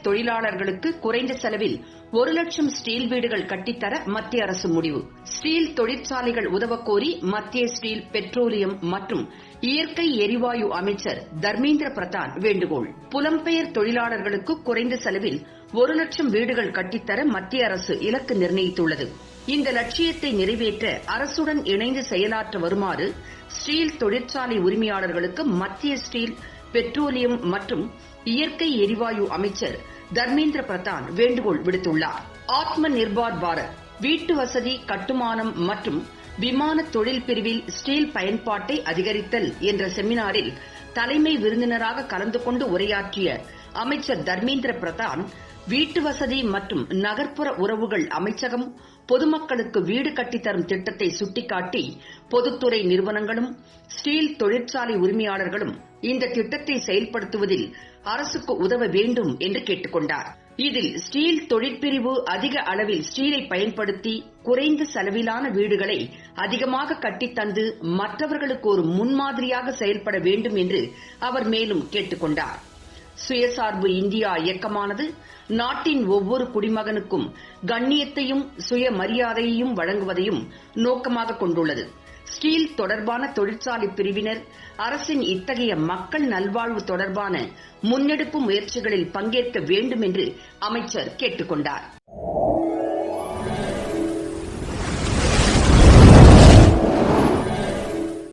தொழிலாளர்களுக்கு குறைந்த செலவில் ஒரு லட்சம் ஸ்டீல் வீடுகள் கட்டித்தர மத்திய அரசு முடிவு. ஸ்டீல் தொழிற்சாலைகள் உதவக்கோரி மத்திய ஸ்டீல் பெட்ரோலியம் மற்றும் இயற்கை எரிவாயு அமைச்சர் தர்மேந்திர பிரதான் வேண்டுகோள். புலம்பெயர் தொழிலாளர்களுக்கு குறைந்த செலவில் ஒரு லட்சம் வீடுகள் கட்டித்தர மத்திய அரசு இலக்கு நிர்ணயித்துள்ளது. இந்த லட்சியத்தை நிறைவேற்ற அரசுடன் இணைந்து செயலாற்ற வருமாறு ஸ்டீல் தொழிற்சாலை உரிமையாளர்களுக்கு மத்திய ஸ்டீல் பெட்ரோலியம் மற்றும் இயற்கை எரிவாயு அமைச்சர் தர்மேந்திர பிரதான் வேண்டுகோள் விடுத்துள்ளார். ஆத்ம நிர்பார் பாரத் வீட்டு வசதி கட்டுமானம் மற்றும் விமான தொழில் பிரிவில் ஸ்டீல் பயன்பாட்டை அதிகரித்தல் என்ற செமினாரில் தலைமை விருந்தினராக கலந்து கொண்டு உரையாற்றிய அமைச்சர் தர்மேந்திர பிரதான் வீட்டு வசதி மற்றும் நகர்ப்புற உறவுகள் அமைச்சகம் பொதுமக்களுக்கு வீடு கட்டித்தரும் திட்டத்தை சுட்டிக்காட்டி பொதுத்துறை நிறுவனங்களும் ஸ்டீல் தொழிற்சாலை உரிமையாளர்களும் இந்த திட்டத்தை செயல்படுத்துவதில் அரசுக்கு உதவ வேண்டும் என்று கேட்டுக் கொண்டார் இதில் ஸ்டீல் தொழிற்பிரிவு அதிக அளவில் ஸ்டீலை பயன்படுத்தி குறைந்த செலவிலான வீடுகளை அதிகமாக கட்டித்தந்து மற்றவர்களுக்கு ஒரு முன்மாதிரியாக செயல்பட வேண்டும் என்று அவர் மேலும் கேட்டுக்கொண்டார். சுயசார்பு இந்தியா இயக்கமானது நாட்டின் ஒவ்வொரு குடிமகனுக்கும் கண்ணியத்தையும் சுயமரியாதையையும் வழங்குவதையும் நோக்கமாக கொண்டுள்ளது. ஸ்டீல் தொடர்பான தொழிற்சாலை பிரிவினர் அரசின் இத்தகைய மக்கள் நல்வாழ்வு தொடர்பான முன்னெடுப்பு முயற்சிகளில் பங்கேற்க வேண்டும் என்று அமைச்சர் கேட்டுக்கொண்டார்.